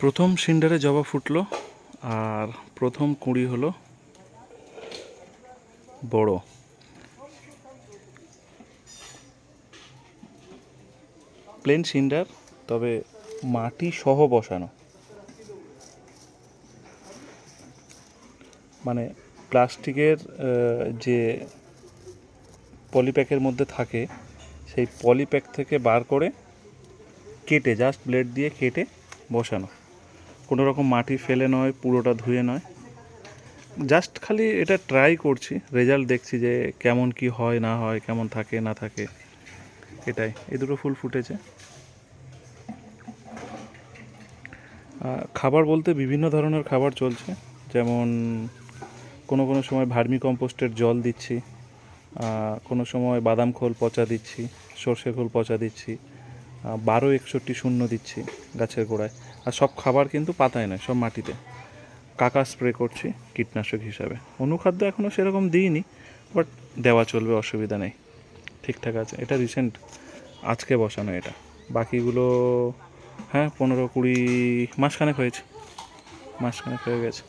প্রথম সিন্ডারে জবা ফুটলো, আর প্রথম কুঁড়ি হলো বড়। প্লেন সিন্ডার তবে মাটি সহ বসানো। মানে প্লাস্টিকের যে পলিপ্যাকের মধ্যে থাকে, সেই পলিপ্যাক থেকে বার করে কেটে জাস্ট ব্লেড দিয়ে কেটে বসানো। কোনো রকম মাটি ফেলে নয়, পুরোটা ধুয়ে নয়। জাস্ট খালি এটা ট্রাই করছি রেজাল্ট দেখছি যে কেমন কি হয়, না হয়, কেমন থাকে, না থাকে। এটাই, এই দুটো ফুল ফুটেছে। খাবার বলতে বিভিন্ন ধরনের খাবার চলছে। যেমন কোনো কোনো সময় ভার্মি কম্পোস্টের জল দিচ্ছি কোনো সময় বাদাম খোল পচা দিচ্ছি, সর্ষে খোল পচা দিচ্ছি। বারো একষট্টি শূন্য দিচ্ছি গাছের গোড়ায়। আর সব খাবার কিন্তু পাতায় নয়, সব মাটিতে। কাকা স্প্রে করছি কীটনাশক হিসাবে। অনুখাদ্য এখনও সেরকম দিইনি বাট দেওয়া চলবে, অসুবিধা নেই। ঠিকঠাক আছে। এটা রিসেন্ট আজকে বসানো এটা। বাকিগুলো হ্যাঁ পনেরো কুড়ি, মাসখানেক হয়েছে। মাসখানেক হয়ে গেছে।